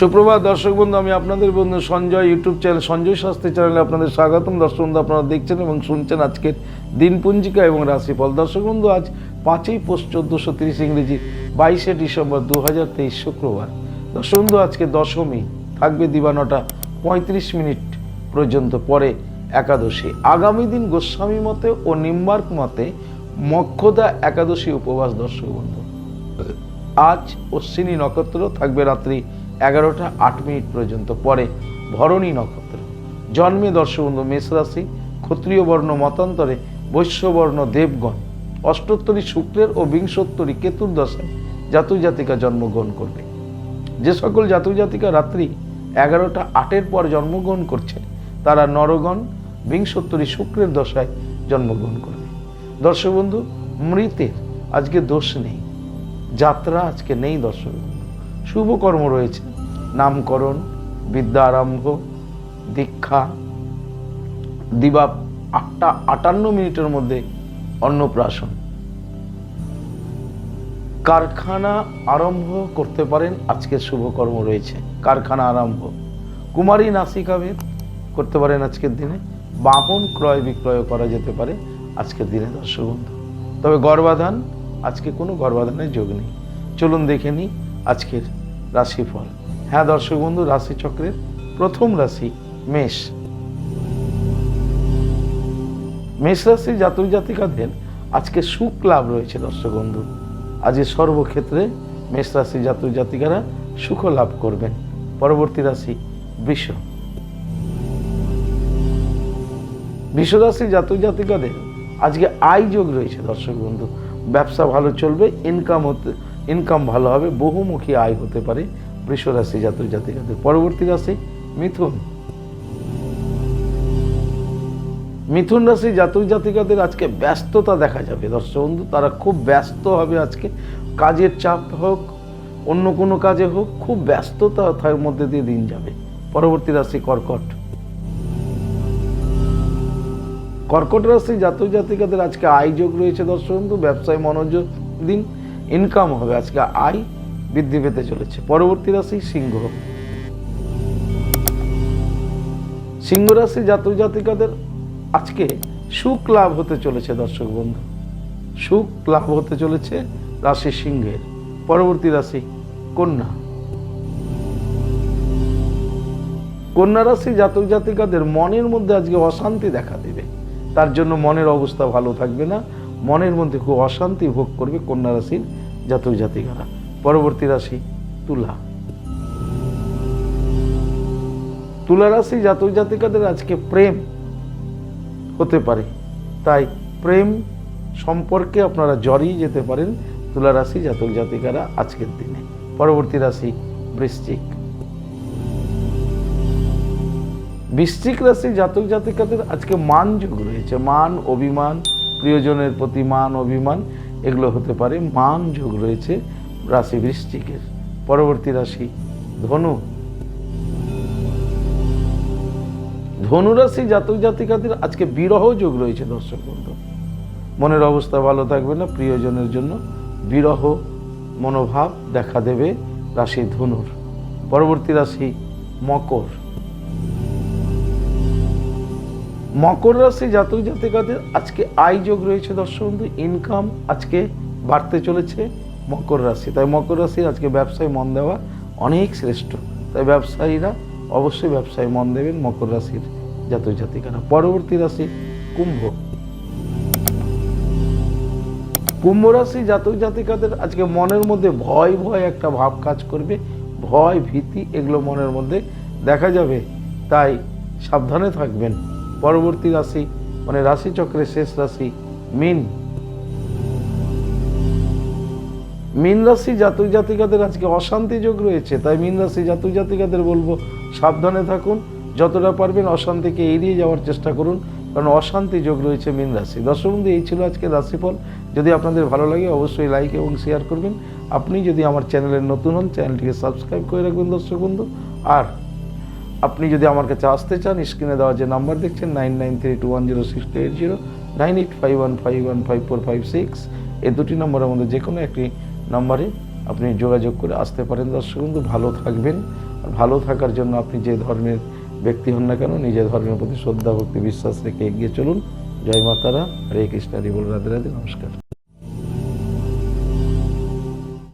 সুপ্রভাত দর্শক বন্ধু, আমি আপনাদের বন্ধু সঞ্জয় ইউটিউব চ্যানেল, সঞ্জয় শাস্ত্রী চ্যানেলে আপনাদের স্বাগতম। দর্শক বন্ধু, আপনারা দেখছেন এবং শুনছেন আজকের দিনপঞ্জিকা এবং রাশিফল। দর্শক বন্ধু, আজ পাঁচই পোস্ট চোদ্দোশো তিরিশ ইংরেজি, বাইশে ডিসেম্বর দু হাজার তেইশ শুক্রবার। দর্শক বন্ধু, আজকে দশমী, থাকবে দিবা নটা পঁয়ত্রিশ মিনিট পর্যন্ত পরে একাদশী। আগামী দিন গোস্বামী মতে ও নিম্বার্ক মতে মক্ষদা একাদশী উপবাস। দর্শক বন্ধু, আজ অশ্বিনী নক্ষত্র, থাকবে রাত্রি এগারোটা আট মিনিট পর্যন্ত পরে ভরণী নক্ষত্র। জন্মে দর্শবন্ধু মেষ রাশি ক্ষত্রিয় বর্ণ মতান্তরে বৈশ্যবর্ণ দেবগণ। অষ্টোত্তরী শুক্রের ও বিংশোত্তরী কেতুর দশায় জাতক জন্মগ্রহণ করবে। যে সকল জাতক রাত্রি এগারোটা আটের পর জন্মগ্রহণ করছে তারা নরগণ বিংশোত্তরী শুক্রের দশায় জন্মগ্রহণ করবে। দর্শক বন্ধু মৃতের আজকে দোষ নেই। যাত্রা আজকে নেই দর্শক বন্ধু। শুভ কর্ম রয়েছে। নামকরণ, বিদ্যা আরম্ভ, দীক্ষা, দিবা আটটা আটান্ন মিনিটের মধ্যে অন্নপ্রাশন। কারখানা আরম্ভ করতে পারেন, আজকে শুভকর্ম রয়েছে। কারখানা আরম্ভ। কুমারী নাসিকাভেদ করতে পারেন আজকের দিনে। বাহন ক্রয় বিক্রয় করা যেতে পারে আজকের দিনে দর্শক বন্ধু তবে গর্বাধান আজকে কোনো গর্বাধানের যোগ নেই। চলুন দেখে নিই আজকের রাশিফল। হ্যাঁ দর্শক বন্ধু রাশিচক্রের প্রথম রাশি মেষ। মেষ রাশি জাতক জাতিকাদের আজকে সুখ লাভ রয়েছে দর্শক বন্ধু। আজকে সর্বক্ষেত্রে মেষ রাশি জাতক জাতিকারা সুখ লাভ করবেন। পরবর্তী রাশি বৃষ। বৃষ রাশি জাতক জাতিকাদের আজকে আয় যোগ রয়েছে দর্শক বন্ধু। ব্যবসা ভালো চলবে ইনকাম হতে ইনকাম ভালো হবে, বহুমুখী আয় হতে পারে বৃষ রাশি জাতক জাতিকাদের। পরবর্তী রাশি মিথুন। মিথুন রাশি জাতক জাতিকাদের আজকে ব্যস্ততা দেখা যাবে। দর্শক বন্ধু, তারা খুব ব্যস্ত হবে আজকে। কাজের চাপ হোক, অন্য কোনো কাজে হোক, খুব ব্যস্ততা তার মধ্যে দিয়ে দিন যাবে। পরবর্তী রাশি কর্কট। কর্কট রাশি জাতক জাতিকাদের আজকে আয় যোগ রয়েছে দর্শক বন্ধু, ব্যবসায় মনোযোগ দিন। ইনকাম হবে। আজকে আয় বৃদ্ধি পেতে চলেছে। পরবর্তী রাশি সিংহ। সিংহ রাশি জাতক জাতিকাদের আজকে সুখ লাভ হতে চলেছে দর্শক বন্ধু। সুখ লাভ হতে চলেছে রাশি সিংহের। পরবর্তী রাশি কন্যা। কন্যা রাশি জাতক জাতিকাদের মনের মধ্যে আজকে অশান্তি দেখা দেবে। তার জন্য মনের অবস্থা ভালো থাকবে না। মনের মধ্যে খুব অশান্তি ভোগ করবে কন্যা রাশির জাতক জাতিকারা। পরবর্তী রাশি তুলা। তুলা রাশি জাতক জাতিকাদের আজকে প্রেম হতে পারে। তাই প্রেম সম্পর্কে আপনারা জড়িয়ে যেতে পারেন তুলা রাশি জাতক জাতিকারা আজকের দিনে। পরবর্তী রাশি বৃশ্চিক। বৃশ্চিক রাশি জাতক জাতিকাদের আজকে মান যুগ রয়েছে। মান, অভিমান প্রিয়জনের প্রতি মান, অভিমান, এগুলো হতে পারে। মান যোগ রয়েছে রাশি বৃশ্চিকের পরবর্তী রাশি ধনু। ধনুরাশি জাতক জাতিকাদের আজকে বিরহ যোগ রয়েছে দর্শক বন্ধু। মনের অবস্থা ভালো থাকবে না প্রিয়জনের জন্য। বিরহ মনোভাব দেখা দেবে রাশি ধনুর। পরবর্তী রাশি মকর। মকর রাশি জাতক জাতিকাদের আজকে আয় যোগ রয়েছে দর্শক বন্ধু ইনকাম আজকে বাড়তে চলেছে মকর রাশি। তাই মকর রাশি আজকে ব্যবসায় মন দেওয়া অনেক শ্রেষ্ঠ। তাই ব্যবসায়ীরা অবশ্যই ব্যবসায় মন দেবেন মকর রাশির জাতক জাতিকারা। পরবর্তী রাশি কুম্ভ। কুম্ভ রাশি জাতক জাতিকাদের আজকে মনের মধ্যে ভয় ভয় একটা ভাব কাজ করবে। ভয়, ভীতি এগুলো মনের মধ্যে দেখা যাবে। তাই সাবধানে থাকবেন। পরবর্তী রাশি মানে রাশি চক্রের শেষ রাশি, মিন। মিন রাশি জাতক জাতিকাদের আজকে অশান্তি যোগ রয়েছে, তাই মিন রাশি জাতক জাতিকাদের বলব সাবধানে থাকুন, যতটা পারবেন অশান্তিকে এড়িয়ে যাওয়ার চেষ্টা করুন, কারণ অশান্তি যোগ রয়েছে মিন রাশি। দর্শক বন্ধু এই ছিল আজকে রাশিফল। যদি আপনাদের ভালো লাগে, অবশ্যই লাইক এবং শেয়ার করবেন। আপনি যদি আমার চ্যানেলের নতুন হন, চ্যানেলটিকে সাবস্ক্রাইব করে রাখবেন দর্শক বন্ধু আর আপনি যদি আমার কাছে আসতে চান স্ক্রিনে দেওয়া যে নাম্বার দেখছেন nine nine three two one zero six eight zero nine eight five one five one five four five six এই দুটি নম্বরের মধ্যে যে কোনো একটি নম্বরে আপনি যোগাযোগ করে আসতে পারেন। দর্শক বন্ধু, ভালো থাকবেন। আর ভালো থাকার জন্য আপনি যে ধর্মের ব্যক্তি হন না কেন, নিজের ধর্মের প্রতি শ্রদ্ধা ভক্তি বিশ্বাস রেখে এগিয়ে চলুন। জয় মাতারা, হরে কৃষ্ণ বল, রাধে রাধে, নমস্কার।